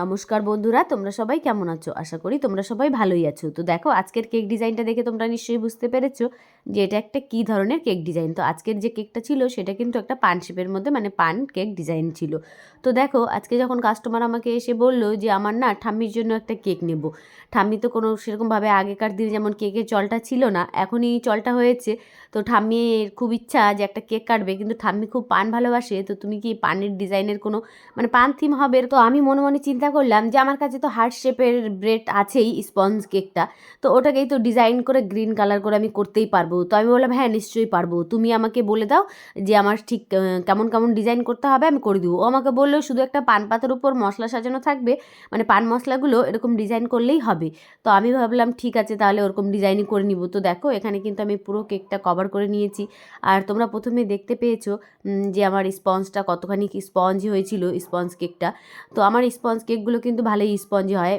নমস্কার বন্ধুরা, তোমরা সবাই কেমন আছো? আশা করি তোমরা সবাই ভালোই আছো। তো দেখো, আজকের কেক ডিজাইনটা দেখে তোমরা নিশ্চয়ই বুঝতে পেরেছ যে এটা একটা কী ধরনের কেক ডিজাইন। তো আজকের যে কেকটা ছিল, সেটা কিন্তু একটা পান শেপের মধ্যে মানে পান কেক ডিজাইন ছিল। তো দেখো, আজকে যখন কাস্টমার আমাকে এসে বলল যে, আমার না ঠাম্মির জন্য একটা কেক নেব। ঠাম্মি তো কোনো সেরকমভাবে আগেকার দিনে যেমন কেকের চলটা ছিল না, এখনই চলটা হয়েছে। তো ঠাম্মির খুব ইচ্ছা যে একটা কেক কাটবে, কিন্তু ঠাম্মি খুব পান ভালোবাসে। তো তুমি কি পানের ডিজাইনের কোনো মানে পান থিম হবে তো আমি মনে মনে চিন্তা করলাম যে আমার কাছে তো হার্ট শেপের ব্রেড আছেই, স্পঞ্জ কেকটা। তো ওটাকেই তো ডিজাইন করে গ্রিন কালার করে আমি করতেই পারব। তো আমি বললাম হ্যাঁ নিশ্চয়ই পারব। তুমি আমাকে বলে দাও যে আমার ঠিক কেমন কেমন ডিজাইন করতে হবে, আমি করে দেবো। ও আমাকে বলল, শুধু একটা পান পাতার উপর মশলা সাজানো থাকবে। মানে পান মশলাগুলো এরকম ডিজাইন করলেই হবে। তো আমি ভাবলাম, ঠিক আছে, তাহলে ওরকম ডিজাইনই করে নিব। তো দেখো, এখানে কিন্তু আমি পুরো কেকটা কভার করে নিয়েছি। আর তোমরা প্রথমে দেখতে পেয়েছ যে আমার স্পঞ্জটা কতখানি স্পঞ্জ হয়েছিল, স্পঞ্জ কেকটা। তো আমার স্পঞ্জ কেকগুলো কিন্তু ভালোই স্পঞ্জ হয়।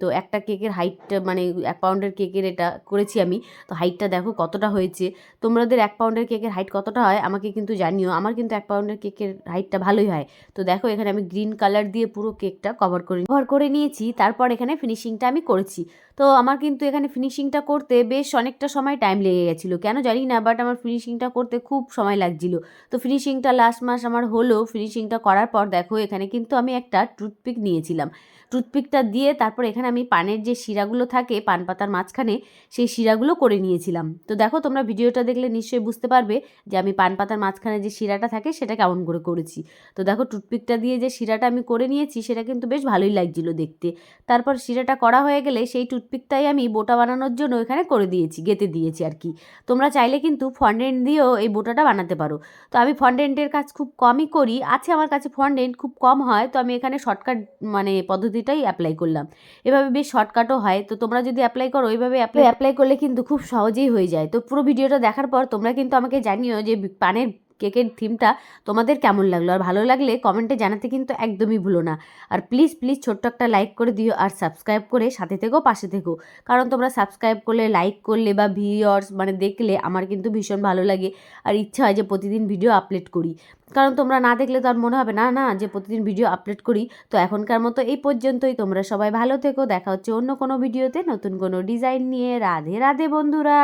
তো একটা কেকের হাইটটা মানে এক পাউন্ডের কেকের এটা করেছি আমি। তো হাইটটা দেখো কতটা হয়েছে। তোমাদের এক পাউন্ডের কেকের হাইট কতটা হয় আমাকে কিন্তু জানিও। আমার কিন্তু এক পাউন্ডের কেকের হাইটটা ভালোই হয়। তো দেখো এখানে আমি গ্রিন কালার দিয়ে পুরো কেকটা কভার করে কভার করে নিয়েছি, তারপর এখানে ফিনিশিংটা আমি করেছি। তো আমার কিন্তু এখানে ফিনিশিংটা করতে বেশ অনেকটা সময় টাইম লেগে গেছিল। কেন জানি না বাট আমার ফিনিশিংটা করতে খুব সময় লাগছিল। তো ফিনিশিংটা লাস্ট মাস আমার হলো। ফিনিশিংটা করার পর দেখো এখানে কিন্তু আমি একটা টুথপিক নিয়েছিলাম টুথপিকটা দিয়ে তারপর এখানে আমি পানের যে শিরাগুলো থাকে, পান পাতার মাঝখানে, সেই শিরাগুলো করে নিয়েছিলাম। তো দেখো, তোমরা ভিডিওটা দেখলে নিশ্চয়ই বুঝতে পারবে যে আমি পান পাতার মাঝখানে যে শিরাটা থাকে, সেটা কেমন করে করেছি। তো দেখো, টুথপিকটা দিয়ে যে শিরাটা আমি করে নিয়েছি, সেটা কিন্তু বেশ ভালোই লাগছিল দেখতে। তারপর শিরাটা করা হয়ে গেলে সেই টুথপিকটাই আমি বোটা বানানোর জন্য এখানে করে দিয়েছি, গেঁথে দিয়েছি আর কি। তোমরা চাইলে কিন্তু ফন্ডেন্ট দিয়েও এই বোটাটা বানাতে পারো। তো আমি ফন্ডেন্টের কাজ খুব কমই করি। আছে আমার কাছে ফন্ডেন্ট খুব কম হয়, তো আমি এখানে শর্টকাট মানে পদ্ধতিটাই অ্যাপ্লাই করলাম। এভাবে বেশ শর্টকাটও হয়। তো তোমরা যদি অ্যাপ্লাই করো, ওইভাবে অ্যাপ্লাই অ্যাপ্লাই করলে কিন্তু খুব সহজেই হয়ে যায়। তো পুরো ভিডিওটা দেখার পর তোমরা কিন্তু আমাকে জানিও যে পানের কেকের থিমটা তোমাদের কেমন লাগল? আর ভালো লাগলে কমেন্টে জানাতে কিন্তু একদমই ভুলো না। আর প্লিজ প্লিজ ছোট্ট একটা লাইক করে দিও আর সাবস্ক্রাইব করে সাথে থেকো, পাশে থেকো। কারণ তোমরা সাবস্ক্রাইব করলে, লাইক করলে বা ভিউয়ার্স মানে দেখলে আমার কিন্তু ভীষণ ভালো লাগে। আর ইচ্ছা হয় যে প্রতিদিন ভিডিও আপলোড করি। কারণ তোমরা না দেখলে তো আর মনে হবে না না যে প্রতিদিন ভিডিও আপলোড করি। তো এখনকার মতো এই পর্যন্তই। তোমরা সবাই ভালো থেকো। দেখা হচ্ছে অন্য কোনো ভিডিওতে নতুন কোনো ডিজাইন নিয়ে। রাধে রাধে বন্ধুরা।